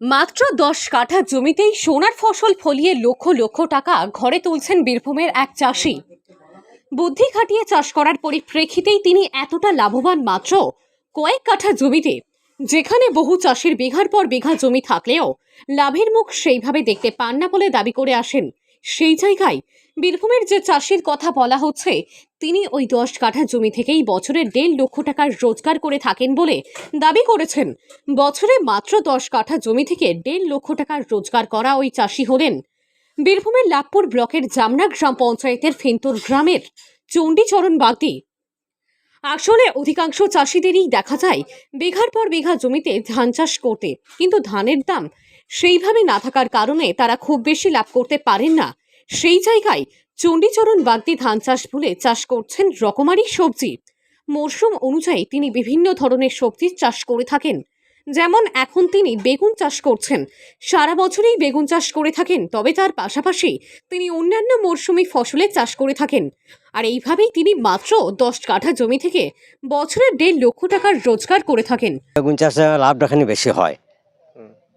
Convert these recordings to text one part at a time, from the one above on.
মাত্র দশ কাঠা জমিতেই সোনার ফসল ফলিয়ে লক্ষ লক্ষ টাকা ঘরে তুলছেন বীরভূমের এক চাষি। বুদ্ধি খাটিয়ে চাষ করার পরিপ্রেক্ষিতেই তিনি এতটা লাভবান মাত্র কয়েক কাঠা জমিতে, যেখানে বহু চাষির বিঘার পর বিঘা জমি থাকলেও লাভের মুখ সেইভাবে দেখতে পান না বলে দাবি করে আসেন। সেই জায়গায় বীরভূমের যে চাষির কথা বলা হচ্ছে, তিনি ওই দশ কাঠা জমি থেকেই বছরে দেড় লক্ষ টাকার রোজগার করে থাকেন বলে দাবি করেছেন। বছরে মাত্র দশ কাঠা জমি থেকে দেড় লক্ষ টাকার রোজগার করা ওই চাষি হলেন। বীরভূমের লাভপুর ব্লকের জামনা গ্রাম পঞ্চায়েতের ফেন্তর গ্রামের চণ্ডীচরণ বাগদি। আসলে অধিকাংশ চাষিদেরই দেখা যায়, বিঘার পর বিঘা জমিতে ধান চাষ করতে, কিন্তু ধানের দাম সেইভাবে না থাকার কারণে তারা খুব বেশি লাভ করতে পারেন না। সেই জায়গায় চণ্ডীচরণ বাগদি ধান চাষ ভুলে চাষ করছেন রকমারি সবজি। মরশুম অনুযায়ী তিনি বিভিন্ন ধরনের সবজির চাষ করে থাকেন। যেমন এখন তিনি বেগুন চাষ করছেন। সারা বছরেই বেগুন চাষ করে থাকেন তবে তার পাশাপাশি তিনি অন্যান্য মরশুমি ফসলের চাষ করে থাকেন। আর এইভাবেই তিনি মাত্র দশ কাঠা জমি থেকে বছরে দেড় লক্ষ টাকার রোজগার করে থাকেন। বেগুন চাষে লাভটা খানি বেশি হয়।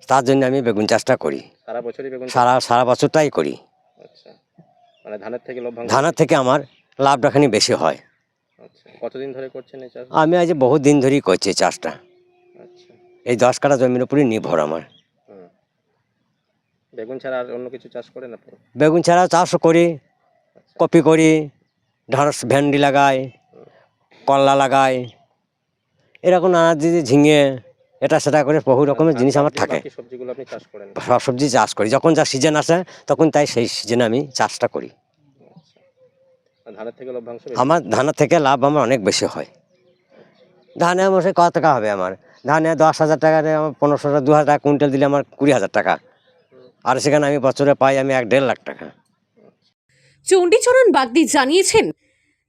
তার জন্য আমি বেগুন চাষটা করি। সারা বছরই বেগুন সারা সারা বছরটাই করি। আচ্ছা। মানে ধানের থেকে লভ্যাংশ? ধানের থেকে আমার লাভটা খানি বেশি হয়। আচ্ছা। কতদিন ধরে করছেন এই চাষ আমি আজ বহুত দিন ধরেই করছি এই চাষটা। আচ্ছা। এই দশ কাঠা জমির উপরই নির্ভর আমার। হুম। বেগুন ছাড়া আর অন্য কিছু চাষ করেন আপনি বেগুন ছাড়া চাষও করি আচ্ছা। কপি করি ঢাঁড়স ভেন্ডি লাগাই করলা লাগাই এরকম নানা দিদি ঝিঙে এটা সেটা করে বহু রকমের জিনিস আমার থাকে। বাকি সবজিগুলো আপনি চাষ করেন? সব সবজি চাষ করি। যখন যা সিজন আসে তখন তাই সেই সিজনে আমি চাষটা করি। আচ্ছা? আমার ধানের থেকে লাভ আমার অনেক বেশি হয়। ধানে আমার সে কত টাকা হবে আমার? ধানে দশ হাজার টাকা দিয়ে আমার পনেরোশো টাকা দু হাজার টাকা কুইন্টাল দিলে আমার কুড়ি হাজার টাকা। আর সেখানে আমি বছরে পাই আমি এক দেড় লাখ টাকা। চণ্ডীচরণ বাগদি জানিয়েছেন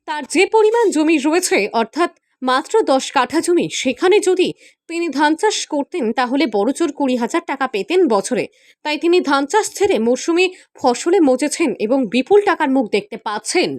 তার যে পরিমাণ জমি রয়েছে অর্থাৎ মাত্র দশ কাঠা জমি। সেখানে যদি তিনি ধান চাষ করতেন, তাহলে বড়জোর কুড়ি হাজার টাকা পেতেন বছরে। তাই তিনি ধান চাষ ছেড়ে মরশুমে ফসলে মজেছেন এবং বিপুল টাকার মুখ দেখতে পাচ্ছেন।